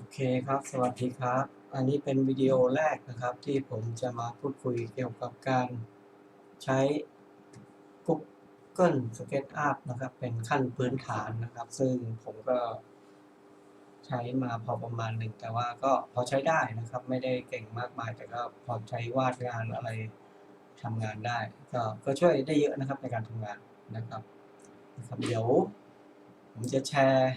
โอเคครับ สวัสดีครับ อันนี้เป็นวิดีโอแรกนะครับ ที่ผมจะมาพูดคุยเกี่ยวกับการใช้ Google SketchUp นะครับ เป็นขั้นพื้นฐานนะครับ ซึ่งผมก็ใช้มาพอประมาณหนึ่ง แต่ว่าก็พอใช้ได้นะครับ ไม่ได้เก่งมากมาย แต่ก็พอใช้วาดงานอะไรทำงานได้ ก็ก็ช่วยได้เยอะนะครับในการทำงานนะครับนะครับ เดี๋ยวผมจะแชร์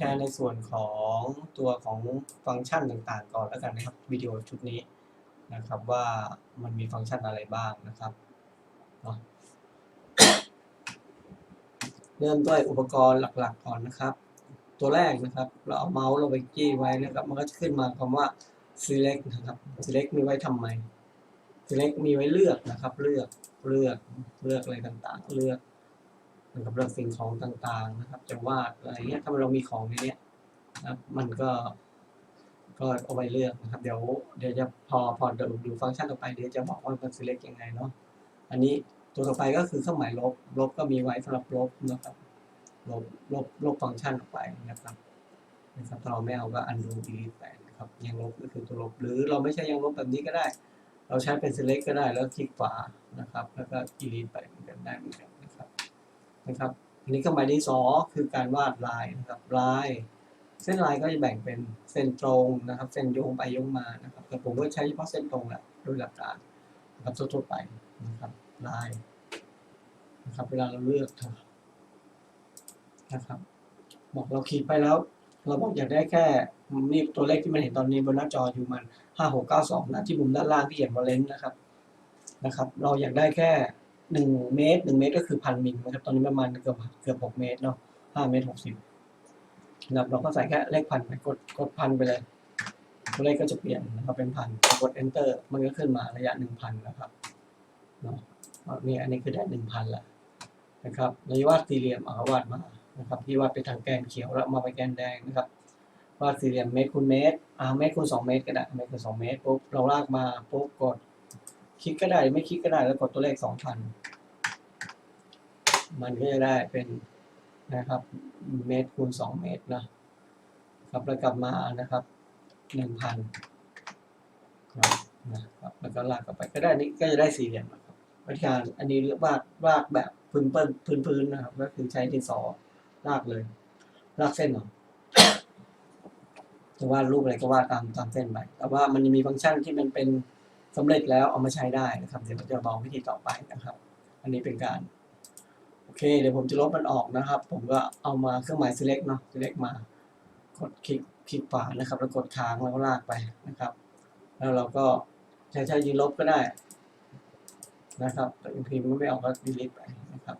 แชร์ในส่วนของตัวของฟังก์ชันต่างๆ ก่อนแล้วกันนะครับวิดีโอชุดนี้นะครับว่ามันมีฟังก์ชันอะไรบ้างนะครับเริ่มด้วยอุปกรณ์หลักๆก่อนนะครับ ตัวแรกนะครับ เราเอาเมาส์เราไปจี้ไว้นะครับ มันก็จะขึ้นมาคำว่า select นะครับ select มีไว้ทำไม select มีไว้เลือกนะครับ เลือกเลือกเลือกอะไรต่างๆ เลือก นะครับเรื่องสิ่งของต่างๆนะครับ จะวาดอะไรเงี้ยถ้าเรามีของในเนี้ยนะครับมันก็ ก็เอาไว้เลือกนะครับ เดี๋ยวเดี๋ยวจะพอพอดูดูฟังก์ชันต่อไปเดี๋ยวจะบอกว่ามัน select ยังไงเนาะอันนี้ตัวต่อไปก็คือเครื่องหมายลบลบก็มีไว้สำหรับลบนะครับลบลบลบฟังก์ชันออกไปนะครับนะครับถ้าเราไม่เอาก็ undo delete ไปนะครับยังลบก็คือตัวลบหรือเราไม่ใช่ยังลบแบบนี้ก็ได้ เราใช้เป็น select ก็ได้แล้วคลิกขวานะครับ แล้วก็ delete ไปเหมือนกันได้เหมือนกัน นะครับอันนี้เครื่องหมายที่สอคือการวาดลายนะครับลาย เส้นลายก็จะแบ่งเป็นเส้นตรงนะครับ เส้นโยงไปโยงมานะครับแต่ผมก็ใช้เฉพาะเส้นตรงแหละโดยหลักการนะครับทั่วไปนะครับลายนะครับเวลาเราเลือกนะครับบอกเราขีดไปแล้ว เราบอกอยากได้แค่นี่ตัวเลขที่มันเห็นตอนนี้บนหน้าจออยู่มันห้าหกเก้าสองนะที่มุมด้านล่างที่เขียนวอลเลนนะครับนะครับ เราอยากได้แค่ หนึ่งเมตรหนึ่งเมตรก็คือพันมิลนะครับ ตอนนี้ประมาณเกือบเกือบหกเมตรเนาะห้าเมตรหกสิบนะครับเราก็ใส่แค่เลขพันไปกดกดพันไปเลย ตัวเลขก็จะเปลี่ยนนะครับเป็นพันกด enter มันก็ขึ้นมาระยะหนึ่งพันนะครับเนาะนี่อันนี้คือได้หนึ่งพันละนะครับระยวาดสี่เหลี่ยมเอาวาดมานะครับที่วาดไปทางแกนเขียวแล้วมาไปแกนแดงนะครับวาดสี่เหลี่ยมเมตรคูณเมตรอ่าเมตรคูณสองเมตรก็ได้เมตรคูณสองเมตรปุ๊บเราลากมาปุ๊บกด คลิกก็ได้ไม่คลิกก็ได้แล้วกดตัวเลขสองพันมันก็จะได้เป็นนะครับเมตรคูณสองเมตรนะครับแล้วกลับมานะครับหนึ่งพันนะครับแล้วก็ลากกลับไปก็ได้นี่ก็จะได้สี่เหลี่ยมนะครับวิธีการอันนี้เรียกว่าวาดแบบพื้นเปิ้ลพื้นพื้นนะครับก็คือใช้ดินสอลากเลยลากเส้นเนาะจะวาดรูปอะไรก็วาดตามตามเส้นไปแต่ว่ามันจะมีฟังก์ชันที่มันเป็น สำเร็จแล้วเอามาใช้ได้นะครับ เดี๋ยวเราจะบอกวิธีต่อไปนะครับ อันนี้เป็นการ โอเค เดี๋ยวผมจะลบมันออกนะครับ ผมก็เอามาเครื่องหมาย select เนาะ select มา กดคลิกคลิกขวานะครับ แล้วกดค้างแล้วก็ลากไปนะครับ แล้วเราก็ใช้ใช้ยิงลบก็ได้นะครับแต่บางทีมันไม่ออกก็ delete ไปนะครับ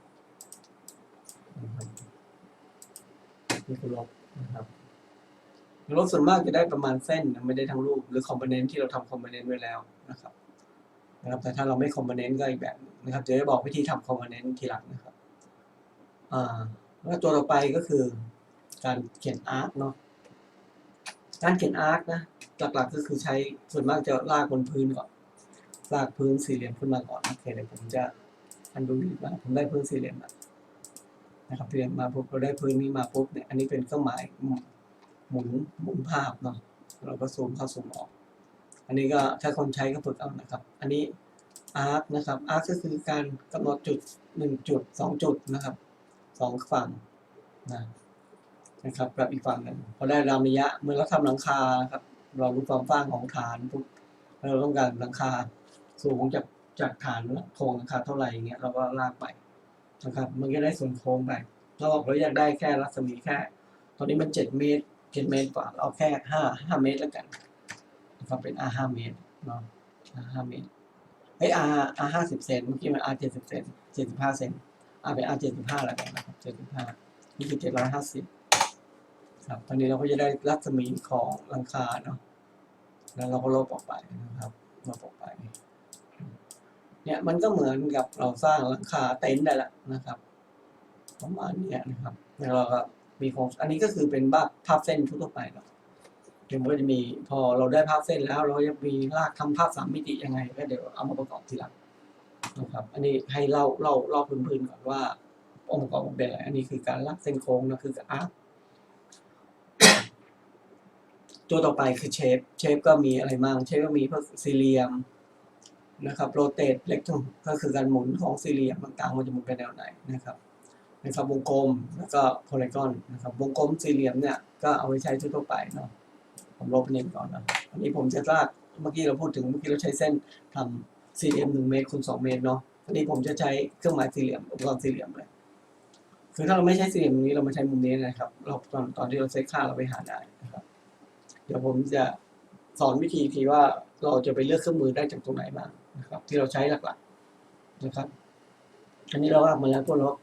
นี่คือลบนะครับลบส่วนมากจะได้ประมาณเส้นไม่ได้ทั้งรูปหรือคอมโพเนนต์ที่เราทำคอมโพเนนต์ไว้แล้ว นะครับนะครับแต่ถ้าเราไม่คอมโพเนนต์ก็อีกแบบนะครับเดี๋ยวจะบอกวิธีทำคอมโพเนนต์ทีหลังนะครับอ่าแล้วตัวต่อไปก็คือการเขียนอาร์ตเนาะการเขียนอาร์ตนะหลักๆก็คือใช้ส่วนมากจะลากบนพื้นก่อนลากพื้นสี่เหลี่ยมขึ้นมาก่อนโอเคเดี๋ยวผมจะอันดูดีมาผมได้พื้นสี่เหลี่ยมแล้วนะครับเหลี่ยมมาปุ๊บเราได้พื้นนี้มาปุ๊บเนี่ยอันนี้เป็นเครื่องหมายหมุนหมุนภาพเนาะเราก็ซูมเข้าซูมออก อันนี้ก็ถ้าคนใช้ก็ฝึกเอานะครับ อันนี้อาร์คนะครับอาร์คก็คือการกำหนดจุดหนึ่งจุดสองจุดนะครับสองฝั่งนะนะครับกับอีกฝั่งหนึ่งพอได้รามระยะเมื่อเราทำหลังคาครับ เรารู้ความกว้างของฐานปุ๊บเราต้องการหลังคาสูงจากจากฐานโครงหลังคาเท่าไหร่อย่างเงี้ยเราก็ลากไปนะครับมันก็ได้ส่วนโค้งไปเราบอกเราอยากได้แค่รัศมีแค่ ตอนนี้มันเจ็ดเมตรเจ็ดเมตรกว่าเอาแค่ห้าห้าเมตรแล้วกัน นะครับเป็น R ห้าเมตรเนาะ R ห้าเมตรเฮ้ย R R ห้าสิบเซนเมื่อกี้มัน R เจ็ดสิบเซนเจ็ดสิบห้าเซน R เป็น R เจ็ดสิบห้าแล้วกันนะครับเจ็ดสิบห้านี่คือเจ็ดร้อยห้าสิบครับตอนนี้เราก็จะได้รัศมีของหลังคาเนาะแล้วเราก็ลบออกไปนะครับลบออกไป เนี่ยมันก็เหมือนกับเราสร้างหลังคาเต็นท์ได้ละนะครับประมาณเนี้ยนะครับแล้วเราก็มีโครงอันนี้ก็คือเป็นบ้าภาพเส้นทั่วไปเนาะ เดี๋ยวมันก็จะมีพอเราได้ภาพเส้นแล้ว เราจะมีรากทำภาพสามมิติยังไงก็เดี๋ยวเอามาประกอบทีหลังนะครับ อันนี้ให้เล่าเล่าเล่าพื้นๆก่อนว่าองค์ประกอบมันเป็นอะไร อันนี้คือการลากเส้นโค้งนะคืออาร์คตัวต่อไปคือเชฟ เชฟก็มีอะไรบ้าง เชฟก็มีพวกสี่เหลี่ยมนะครับโรเตทเล็กก็คือการหมุนของสี่เหลี่ยมต่างๆมันจะหมุนไปแนวไหนนะครับนะครับวงกลมแล้วก็โพลีกอนนะครับวงกลมสี่เหลี่ยมเนี่ยก็เอาไว้ใช้ทั่วไปเนาะ ผมลบอันนี้ก่อนนะ อันนี้ผมจะลาก เมื่อกี้เราพูดถึงเมื่อกี้เราใช้เส้นทำสี่เหลี่ยมหนึ่งเมตรคูณสองเมตรเนาะ อันนี้ผมจะใช้เครื่องหมายสี่เหลี่ยมอุปกรณ์สี่เหลี่ยมเลย คือถ้าเราไม่ใช้สี่เหลี่ยมนี้เรามาใช้มุมนี้นะครับ เราตอนตอนที่เราเซตค่าเราไปหาได้นะครับ เดี๋ยวผมจะสอนวิธีทีว่าเราจะไปเลือกเครื่องมือได้จากตรงไหนบ้างนะครับ ที่เราใช้หลักๆนะครับ อันนี้เราวาดมาแล้วตัวเราก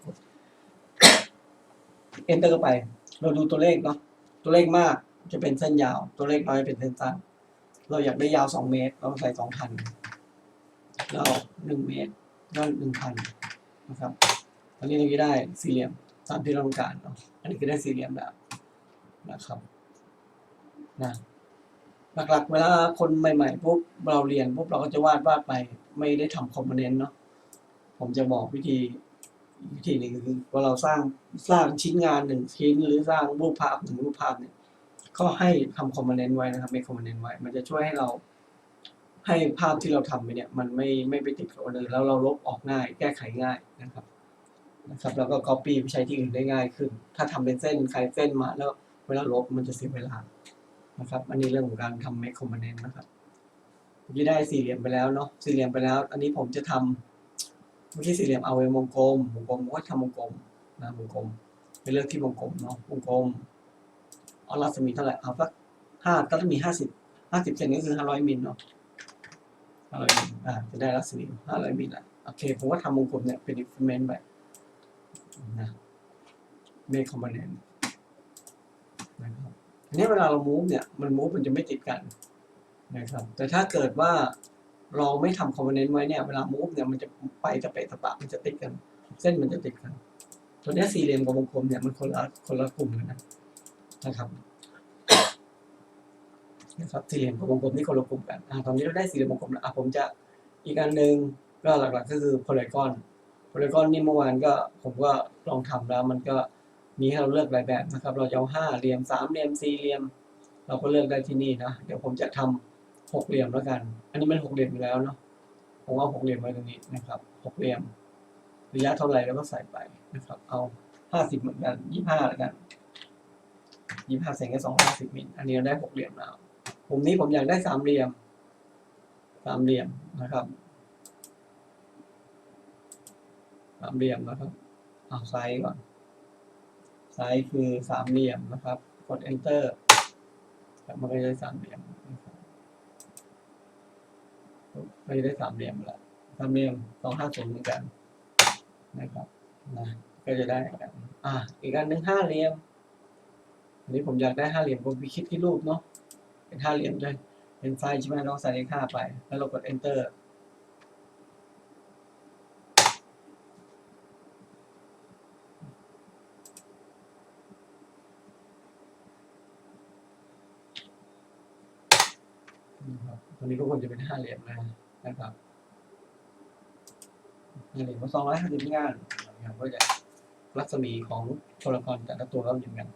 enter เข้าไป เราดูตัวเลขเนาะ ตัวเลขมาก จะเป็นเส้นยาว ตัวเลขน้อยเป็นเส้นสั้น เราอยากได้ยาวสองเมตร เราใส่สองพันเราหนึ่งเมตรก็หนึ่งพันนะครับอันนี้เราได้สี่เหลี่ยมตามที่เราต้องการเนาะ อันนี้คือได้สี่เหลี่ยมแล้วนะครับนะหลักๆ เวลาคนใหม่ๆปุ๊บเราเรียนปุ๊บเราก็จะวาดวาดไป ไม่ได้ทำคอมโพเนนต์เนาะ ผมจะบอกวิธีวิธีหนึ่งคือว่าเราสร้างสร้างชิ้นงานหนึ่งชิ้น หรือสร้างรูปภาพหนึ่งรูปภาพเนี่ย ก็ให้ทำคอมเนนต์ไว้นะครับไม่คอมเนนต์ไว้ มันจะช่วยให้เราให้ภาพที่เราทำไปเนี่ยมันไม่ไม่ไปติดกับคนอื่นแล้วเราลบออกง่าย แก้ไขง่ายนะครับนะครับ แล้วก็ copy ไปใช้ที่อื่นได้ง่ายขึ้น ถ้าทำเป็นเส้นใครเส้นมาแล้วเวลาลบมันจะเสียเวลานะครับ อันนี้เรื่องของการทำ make component นะครับเมื่อกี้ได้สี่เหลี่ยมไปแล้วเนาะสี่เหลี่ยมไปแล้ว อันนี้ผมจะทำเมื่อกี้สี่เหลี่ยมเอาไว้วงกลมวงกลมผมก็ทำวงกลมนะวงกลมไปเลือกที่วงกลมเนาะวงกลม เอารัศมีเท่าไหร่เอาสักห้าก็ต้องมีห้าสิบห้าสิบเซนก็คือห้าร้อยมิลเนาะห้าร้อยมิลอ่าจะได้รัศมีห้าร้อยมิลละโอเคผมก็ทำวงกลมเนี่ยเป็น instrument ไปนะ make component นะครับทีนี้เวลาเรา move เนี่ยมัน move มันจะไม่ติดกันนะครับแต่ถ้าเกิดว่าเราไม่ทำ component ไว้เนี่ยเวลา move เนี่ยมันจะไปตะเปะตะปะมันจะติดกัน เส้นมันจะติดกัน ตัวนี้สี่เหลี่ยมกับวงกลมเนี่ยมันคนละคนละกลุ่มกันนะ นะครับนะครับสี่เหลี่ยมกับวงกลมนี่คนละกลุ่มกันอ่าตอนนี้เราได้สี่เหลี่ยมวงกลมแล้วอะผมจะอีกอันหนึ่งก็หลักๆก็คือ polygon polygon นี่เมื่อวานก็ผมก็ลองทำแล้ว มันก็มีให้เราเลือกหลายแบบนะครับ เราจะเอาห้าเหลี่ยมสามเหลี่ยมสี่เหลี่ยม เราก็เลือกได้ที่นี่นะเดี๋ยวผมจะทำหกเหลี่ยมแล้วกัน อันนี้มันหกเหลี่ยมอยู่แล้วเนาะผมเอาหกเหลี่ยมไว้ตรงนี้นะครับหกเหลี่ยม ระยะเท่าไหร่เราก็ใส่ไปนะครับ เอาห้าสิบเหมือนกันยี่ห้าแล้วกัน ยี่ห้าเซนก็สองห้าสิบมิลอันนี้เราได้หกเหลี่ยมแล้วผมนี้ผมอยากได้สามเหลี่ยม สามเหลี่ยมนะครับสามเหลี่ยมนะครับเอาไซส์ก่อนไซส์คือสามเหลี่ยมนะครับกด enter แล้วมันก็จะได้สามเหลี่ยมก็จะได้สามเหลี่ยมแล้วสามเหลี่ยมสองห้าศูนย์เหมือนกันนะครับนะก็จะได้กันอะอีกอันหนึ่งห้าเหลี่ยม อันนี้ผมอยากได้ห้าเหลี่ยมผมไปคิดที่รูปเนาะเป็นห้าเหลี่ยมด้วยเป็นไซส์ใช่ไหมเราใส่เลขห้าไป แล้วเรากด enter ครับตรงนี้ก็ควรจะเป็นห้าเหลี่ยมนะนะครับห้าเหลี่ยมสองร้อยห้าสิบงานนะครับก็จะรัศมีของตัวละครแต่ละตัวก็เหมือนกัน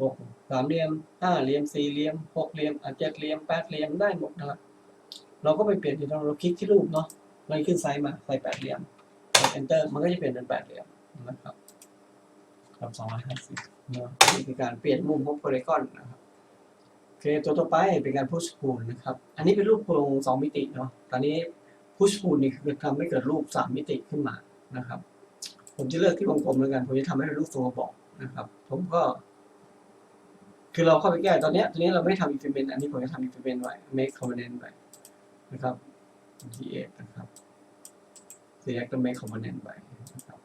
หกสามเหลี่ยมห้าเหลี่ยมสี่เหลี่ยมหกเหลี่ยมอะเจ็ดเหลี่ยมแปดเหลี่ยมได้หมดนะครับเราก็ไปเปลี่ยนที่เราเราคลิกที่รูปเนาะมันขึ้นไซส์มาใส่แปดเหลี่ยมกด enter มันก็จะเปลี่ยนเป็นแปดเหลี่ยมนะครับกับสองร้อยห้าสิบเนาะนี่คือการเปลี่ยนมุมของโพลีกอนนะครับโอเคตัวต่อไปเป็นการ push pull นะครับ อันนี้เป็นรูปโครงสองมิติเนาะตอนนี้ push pull นี่คือทำให้เกิดรูปสามมิติขึ้นมานะครับ ผมจะเลือกที่วงกลมแล้วกัน ผมจะทำให้เป็นรูปทรงกระบอกนะครับ ผมก็ คือเราเข้าไปแก้ตอนนี้ตอนนี้เราไม่ทำ implement อันนี้ผมจะทำ implement ไว้ make component ไว้นะครับ t8 นะครับ select แล้ว make component ไว้นะครับ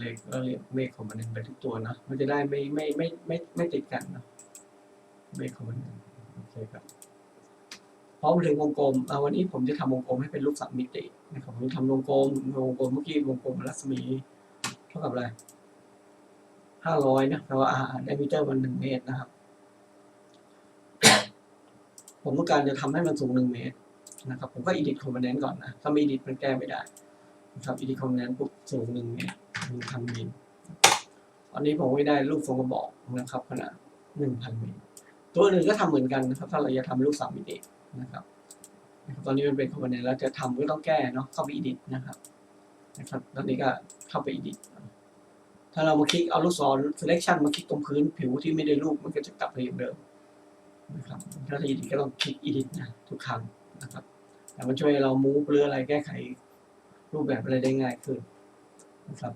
เรียกเราเรียก make component ไปทุกตัวนะมันจะได้ไม่ไม่ไม่ไม่ไม่ติดกันเนาะไม่คอมเมนต์โอเคครับพอมาถึงวงกลมเอาวันนี้ผมจะทำวงกลมให้เป็นรูปสามมิตินะครับผมจะทำวงกลมวงกลมเมื่อกี้วงกลมรัศมีเท่ากับอะไร ห้าร้อยนะเราอ่าไดมิเตอร์มันหนึ่งเมตรนะครับ ผมต้องการจะทำให้มันสูงหนึ่งเมตรนะครับ ผมก็ edit component ก่อนนะ ถ้าไม่ edit มันแก้ไม่ได้นะครับ edit component ปุ๊บสูงหนึ่งเมตรหนึ่งพันมิลอันนี้ผมไม่ได้รูปทรงกระบอกนะครับขนาดหนึ่งพันมิลตัวอื่นก็ทำเหมือนกันนะครับ ถ้าเราจะทำรูปสามมิตินะครับตอนนี้มันเป็นคอมโพเนนต์แล้วจะทำก็ต้องแก้เนาะเข้าไป edit นะครับนะครับตอนนี้ก็เข้าไป edit ถ้าเรามาคลิกเอาลูกศร selection มาคลิกตรงพื้นผิวที่ไม่ได้รูปมันก็จะกลับไปอย่างเดิมนะครับถ้าจะ edit ก็ต้องคลิก edit นะทุกครั้งนะครับแต่มันช่วยเรา move หรืออะไรแก้ไขรูปแบบอะไรได้ง่ายขึ้นนะครับ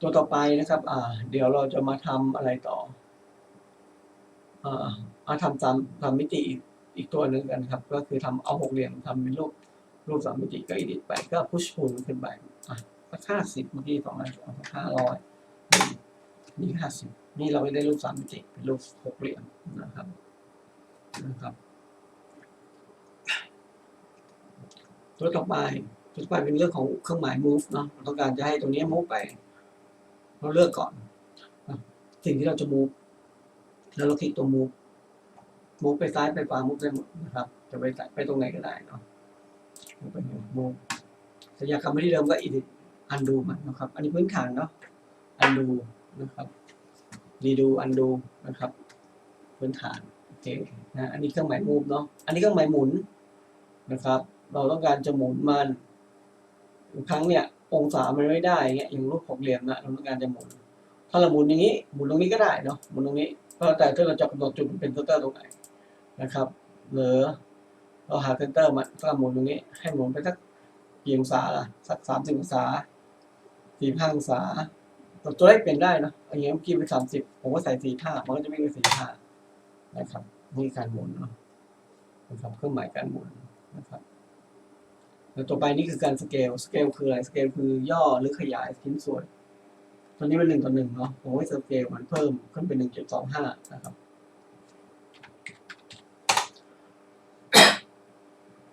ตัวต่อไปนะครับอ่าเดี๋ยวเราจะมาทำอะไรต่ออ่าเอาทำตามตามมิติอีกตัวหนึ่งกันครับ ก็คือทำเอาหกเหลี่ยมทำเป็นรูปรูปสามมิติก็อิดิไปก็พุชพูลขึ้นไปอะสักห้าสิบเมื่อกี้สองอันเอาสักห้าร้อย นี่ห้าสิบนี่เราไม่ได้รูปสามมิติเป็นรูปหกเหลี่ยมนะครับนะครับตัวต่อไปตัวต่อไปเป็นเรื่องของเครื่องหมาย move เนาะเราต้องการจะให้ตรงนี้ move ไป เราเลือกก่อน สิ่งที่เราจะ move แล้วเราคลิกตรง move move ไปซ้ายไปขวา move ได้หมดนะครับ จะไปไปตรงไหนก็ได้เนาะไป move แต่อยากกลับมาที่เดิมก็ edit undo มันนะครับ อันนี้พื้นฐานเนาะ undo นะครับ redo undo นะครับพื้นฐานโอเคนะอันนี้เครื่องหมาย move เนาะอันนี้เครื่องหมายหมุนนะครับ เราต้องการจะหมุนมันบางครั้งเนี่ยองศามันไม่ได้เงี้ยอย่างรูปหกเหลี่ยมนะเราต้องการจะหมุน ถ้าเราหมุนอย่างนี้หมุนตรงนี้ก็ได้เนาะหมุนตรงนี้ก็แต่ถ้าเราจะกำหนดจุดเป็นเซนเตอร์ตรงไหนนะครับหรือเราหาเซนเตอร์มันก็หมุนตรงนี้ ให้หมุนไปสักกี่องศาล่ะสักสามสิบองศาสี่ห้าองศา ตัวเลขเปลี่ยนได้นะอย่างเงี้ยเมื่อกี้เป็นสามสิบผมก็ใส่สี่ห้ามันก็จะวิ่งไปสี่ห้านะครับ นี่การหมุนเนาะนะครับเครื่องหมายการหมุนนะครับแล้วต่อไปนี่คือการสเกลสเกลคืออะไรสเกลคือย่อหรือขยายชิ้นส่วนตอนนี้เป็นหนึ่งต่อหนึ่งเนาะผมให้สเกลมันเพิ่มขึ้นเป็นหนึ่งจุดสองห้านะครับ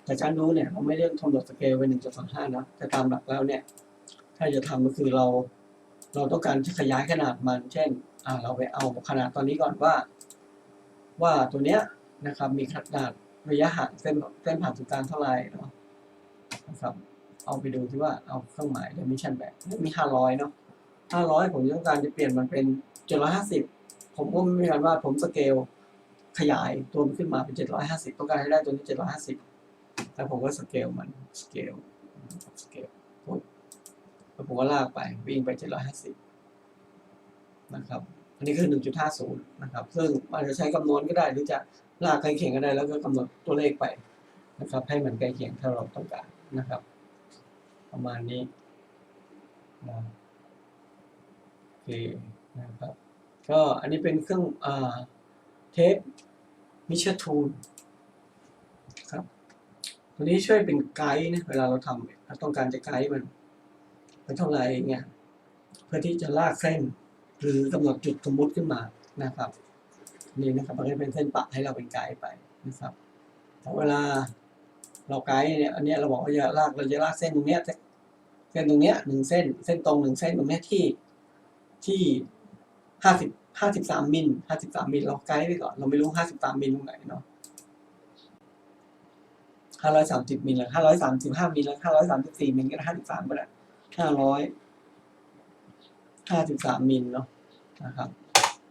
แต่การดูเนี่ยเราไม่ได้กำหนดสเกลเป็นหนึ่งจุดสองห้านะแต่ตามหลักแล้วเนี่ย ถ้าจะทำก็คือเรา เราต้องการจะขยายขนาดมัน เช่นเราไปเอาขนาดตอนนี้ก่อนว่า ว่าตัวเนี้ยนะครับมีขนาดระยะห่างเส้นเส้นผ่านศูนย์กลางเท่าไหร่เนาะนะครับ เอาไปดูที่ว่าเอาเครื่องหมาย dimension แบบมีห้าร้อยเนาะห้าร้อยผมต้องการจะเปลี่ยนมันเป็นเจ็ดร้อยห้าสิบผมก็ไม่มีการว่าผมสเกลขยายตัวมันขึ้นมาเป็นเจ็ดร้อยห้าสิบต้องการให้ได้ตัวนี้เจ็ดร้อยห้าสิบแต่ผมก็สเกลมันสเกลสเกล แล้วผมก็ลากไปวิ่งไปเจ็ดร้อยห้าสิบนะครับ อันนี้คือหนึ่งจุดห้าศูนย์นะครับ ซึ่งอาจจะใช้คำนวณก็ได้ หรือจะลากใกล้เคียงก็ได้ แล้วก็กำหนดตัวเลขไปนะครับ ให้มันใกล้เคียงถ้าเราต้องการนะครับ ประมาณนี้นะโอเคนะครับ ก็อันนี้เป็นเครื่องอ่าเทปมิชทูลครับตัวนี้ช่วยเป็นไกด์นะเวลาเราทำเราต้องการจะไกด์มัน เป็นเท่าไหร่เงี้ยเพื่อที่จะลากเส้น หรือกำหนดจุดสมมุติขึ้นมานะครับนี่นะครับมันก็เป็นเส้นปะให้เราเป็นไกด์ไปนะครับแต่เวลาเราไกด์เนี่ยอันนี้เราบอกว่าจะลากเราจะลากเส้นตรงเนี้ยเส้นตรงเนี้ยหนึ่งเส้น เส้นตรงหนึ่งเส้นตรงเนี้ยที่ที่ห้าสิบห้าสิบสามมิลห้าสิบสามมิลเราไกด์ไปก่อนเราไม่รู้ห้าสิบสามมิลตรงไหนเนาะห้าร้อยสามสิบมิลหรือห้าร้อยสามสิบห้ามิลห้าร้อยสามสิบสี่มิลก็ได้ห้าสิบสามก็ได้ ห้าร้อยห้าสิบสามมิลเนาะนะครับ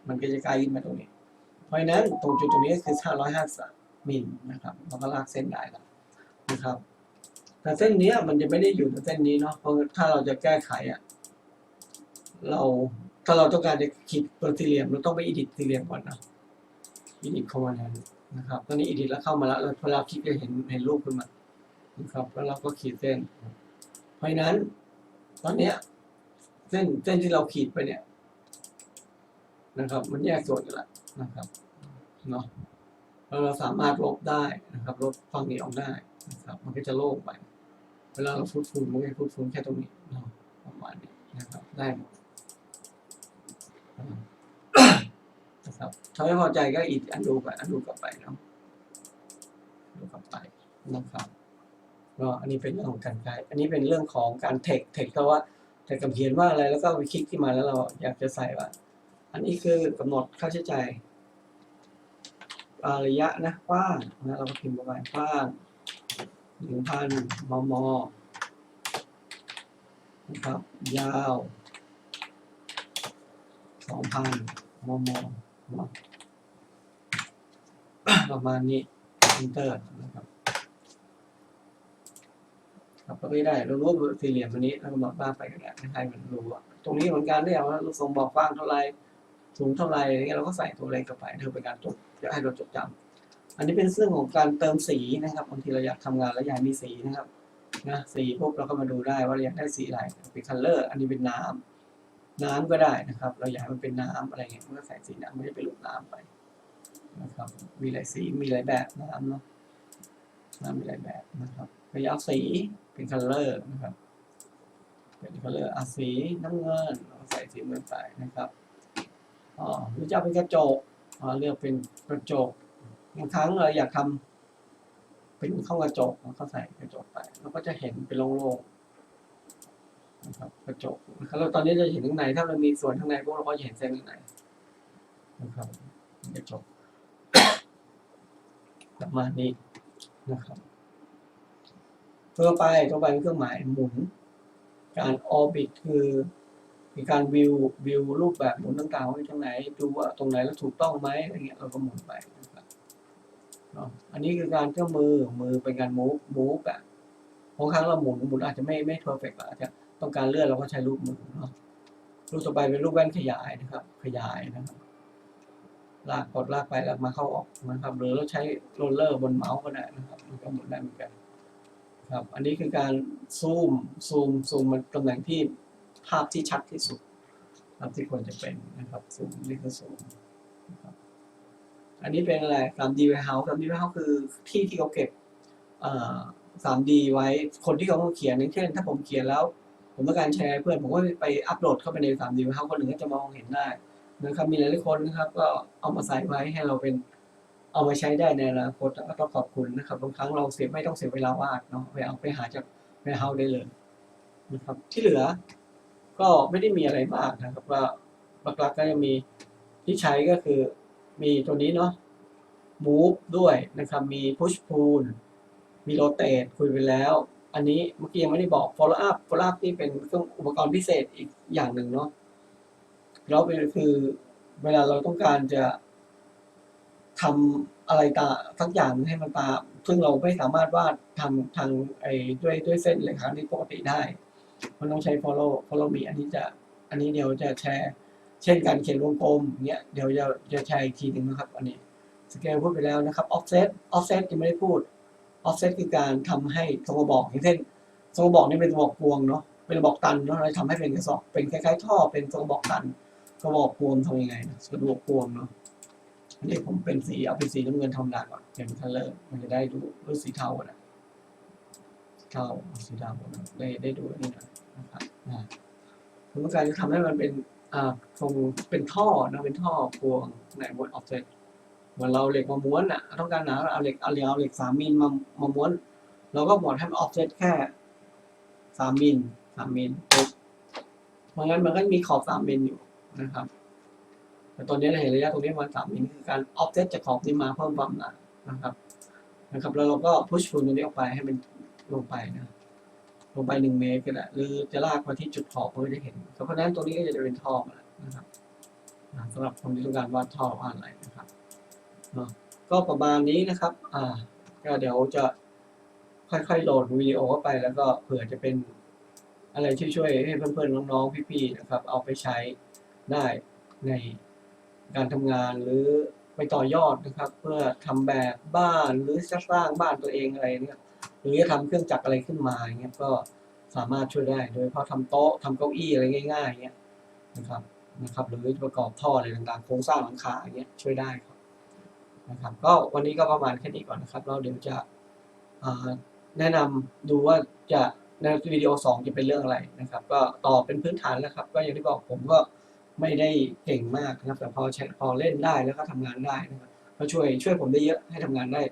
มันก็จะไกด์ขึ้นมาตรงนี้ เพราะฉะนั้นตรงจุดตรงนี้คือห้าร้อยห้าสิบมิลนะครับเราก็ลากเส้นได้แล้วนะครับ แต่เส้นเนี้ยมันจะไม่ได้อยู่ในเส้นนี้เนาะเพราะถ้าเราจะแก้ไขอะเราถ้าเราต้องการจะขีดตัวสี่เหลี่ยมเราต้องไปอิดิทสี่เหลี่ยมก่อนนะอิดิทเข้ามาแล้วนะครับตอนนี้อิดิทแล้วเข้ามาแล้วพอเราคลิกจะเห็นเห็นรูปขึ้นมานะครับแล้วเราก็ขีดเส้น เพราะฉะนั้น ตอนเนี้ยเส้นเส้นที่เราขีดไปเนี่ยนะครับ มันแยกส่วนกันล้วนะครับเนาะเราสามารถลบได้นะครับ ลบฝั่งนี้ออกได้นะครับ มันก็จะโล่งไป เวลาเราฟูดฟูนมันก็จะฟูดฟูนแค่ตรงนี้เนาะประมาณนี้นะครับ ได้หมดนะครับถ้าไม่พอใจก็อีกอันดูไปอันดูกลับไปเนาะดูกลับไปนะครับ ก็อันนี้เป็นเรื่องของการใช้อันนี้เป็นเรื่องของการเทคเทคเพราะว่าเทคกับเขียนว่าอะไรแล้วก็ไปคลิกที่มาแล้วเราอยากจะใส่ว่า อันนี้คือกำหนดค่าใช้จ่ายระยะนะกว้างนะเราก็พิมพ์ประมาณกว้างหนึ่งพันมมนะครับ ยาวสองพันมมประมาณนี้อินเตอร์นะครับ เราไม่ได้เรารู้ว่าสี่เหลี่ยมอันนี้เรากำหนดบ้าไปก็ได้ให้มันรู้ตรงนี้เหมือนกันเนี่ยว่าลูกทรงบอกกว้างเท่าไรสูงเท่าไรอะไรเงี้ยเราก็ใส่ตัวเลขเข้าไปเพื่อเป็นการจดจะให้เราจดจำอันนี้เป็นเรื่องของการเติมสีนะครับบางทีเราอยากทำงานแล้วอยากมีสีนะครับนะสีปุ๊บเราก็มาดูได้ว่าเราอยากได้สีอะไรเป็นคัลเลอร์อันนี้เป็นน้ำน้ำก็ได้นะครับ เราอยากมันเป็นน้ำอะไรเงี้ยมันก็ใส่สีน้ำไม่ได้เป็นรูปน้ำไปนะครับมีหลายสีมีหลายแบบน้ำเนาะน้ำมีหลายแบบนะครับ พยายามสีเป็นคัลเลอร์นะครับ เป็นคัลเลอร์อาสีน้ำเงินเราใส่สีเงินไปนะครับอ๋อหรือจะเป็นกระจกอ๋อเลือกเป็นกระจกบางครั้งเราอยากทำเป็นเข้ากระจกเราก็ใส่กระจกไปเราก็จะเห็นเป็นโล่งๆนะครับกระจกนะครับแล้วตอนนี้เราเห็นข้างในถ้าเรามีส่วนข้างในพวกเราก็จะเห็นเส้นข้างในนะครับกระจกประมาณนี้นะครับ ทั่วไปทั่วไปเป็นเครื่องหมายหมุน การออร์บิทคือมีการวิววิวรูปแบบหมุนต่างๆไว่าตรงไหนดูว่าตรงไหนแล้วถูกต้องไหมอะไรเงี้ยเราก็หมุนไปนะครับอันนี้คือการเครื่องมือมือเป็นการมูฟมูฟแบบบางครั้งเราหมุนหมุนอาจจะไม่ไม่เพอร์เฟกต์อาจจะต้องการเลื่อนเราก็ใช้รูปมือเนาะรูปต่อไปเป็นรูปแว่นขยายนะครับ ขยายนะครับลากกดลากไปลากมาเข้าออกนะครับหรือเราใช้โรลเลอร์บนเมาส์ก็ได้นะครับมันก็หมุนได้เหมือนกัน ครับ อันนี้คือการซูม ซูม ซูมมันตำแหน่งที่ภาพที่ชัดที่สุดครับที่ควรจะเป็นนะครับ ซูมนี่คือซูมอันนี้เป็นอะไร 3D warehouse 3D warehouse คือที่ที่เขาเก็บ 3D ไว้ คนที่เขาเขียนอย่างเช่น ถ้าผมเขียนแล้ว ผมต้องการแชร์เพื่อน ผมก็ไปอัปโหลดเข้าไปใน 3D warehouse คนหนึ่งก็จะมองเห็นได้นะครับ มีหลายๆคนนะครับ ก็เอามาใส่ไว้ให้เราเป็น เอามาใช้ได้ในอนาคตก็ต้องขอบคุณนะครับบางครั้งเราเสียไม่ต้องเสียเวลาวาดเนาะไปเอาไปหาจากไปเฮาได้เลยนะครับ ที่เหลือ ก็ไม่ได้มีอะไรมากนะครับ ว่าหลักๆก็จะมีที่ใช้ก็คือมีตัวนี้เนาะ move ด้วยนะครับ มี push pull มี rotate คุยไปแล้ว อันนี้เมื่อกี้ยังไม่ได้บอก follow up follow up นี่เป็นเครื่องอุปกรณ์พิเศษอีกอย่างหนึ่งเนาะแล้วเป็นคือเวลาเราต้องการจะ ทำอะไรตาสักอย่างให้มันตาซึ่งเราไม่สามารถวาดทำทางไอ้ด้วยด้วยเส้นเลยครับที่ปกติได้ มันต้องใช้ follow follow me อันนี้จะอันนี้เดี๋ยวจะแชร์ เช่นการเขียนวงกลมเนี้ยเดี๋ยวจะจะแชร์อีกทีหนึ่งนะครับ อันนี้สเกลพูดไปแล้วนะครับ offset offset ยังไม่ได้พูด offset คือการทำให้ทรงกระบอกอย่างเช่นทรงกระบอกนี่เป็นกระบอกพวงเนาะเป็นกระบอกตันเนาะเราทำให้เป็นกระสอบเป็นคล้ายๆท่อเป็นทรงกระบอกตันกระบอกพวงทำยังไงนะกระบอกพวงเนาะ อันนี้ผมเป็นสีเอาเป็นสีน้ำเงินธรรมดาก่อนเป็นคัลเลอร์มันจะได้ดูดูสีเทาอะนะเทาสีดำนได้ได้ดูนนี้หน่นะครับอ่าผมต้องการจะทำให้มันเป็นอ่าทรงเป็นท่อนะเป็นท่อพวงในบนออฟเซตเหมือนเราเหล็กมาม้วนอะต้องการหนาเอาเหล็กเอาเหล็กเอาเหล็กสามมิลมามาม้วนเราก็หมดให้มันออฟเซตแค่สามมิลสามมิลปุ๊บเพราะงั้นมันก็มีขอบสามมิลอยู่นะครับ ต่ตอนนี้เราเห็นระยะตรงนี้ประมาณสามมิลคือการ offset จากขอบนี้มาเพิ่มความหนานะครับนะครับ แล้วเราก็ push pull ตัวนี้ออกไปให้มันลงไปนะ ลงไปหนึ่งเมตรก็ได้หรือจะลากมาที่จุดขอบเพื่อจะเห็นเพราะฉะนั้นตรงนี้ก็จะเป็นท่อแล้วนะครับสำหรับคนที่ต้องการวาดท่อวาดอะไรนะครับเนาะก็ประมาณนี้นะครับ อ่า ก็เดี๋ยวจะค่อยๆโหลดวิดีโอเข้าไปแล้วก็เผื่อจะเป็นอะไรช่วยๆให้เพื่อนๆน้องๆพี่ๆนะครับ เอาไปใช้ได้ใน การทำงานหรือไปต่อยอดนะครับ เพื่อทำแบบบ้านหรือจะสร้างบ้านตัวเองอะไรเนี่ยหรือจะทำเครื่องจักรอะไรขึ้นมาอย่างเงี้ยก็สามารถช่วยได้ โดยเฉพาะทำโต๊ะทำเก้าอี้อะไรง่ายๆอย่างเงี้ยนะครับนะครับ หรือประกอบท่ออะไรต่างๆโครงสร้างหลังคาอย่างเงี้ยช่วยได้ครับนะครับ ก็วันนี้ก็ประมาณแค่นี้ก่อนนะครับแล้วเดี๋ยวจะแนะนำดูว่าจะในวิดีโอสองจะเป็นเรื่องอะไรนะครับ ก็ต่อเป็นพื้นฐานแล้วครับ ก็อย่างที่บอกผมก็ ไม่ได้เก่งมากนะครับแต่พอใช้พอเล่นได้แล้วก็ทำงานได้นะครับก็ช่วยช่วยผมได้เยอะให้ทำงานได้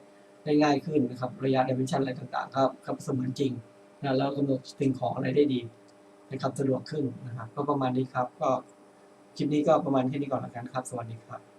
ได้ง่ายขึ้นนะครับ ระยะเดเมนชันอะไรต่างๆครับครับเสมือนจริงนะแล้วกำหนดสิ่งของอะไรได้ดีนะครับสะดวกขึ้นนะครับ ก็ประมาณนี้ครับ ก็คลิปนี้ก็ประมาณแค่นี้ก่อนแล้วกันครับ สวัสดีครับ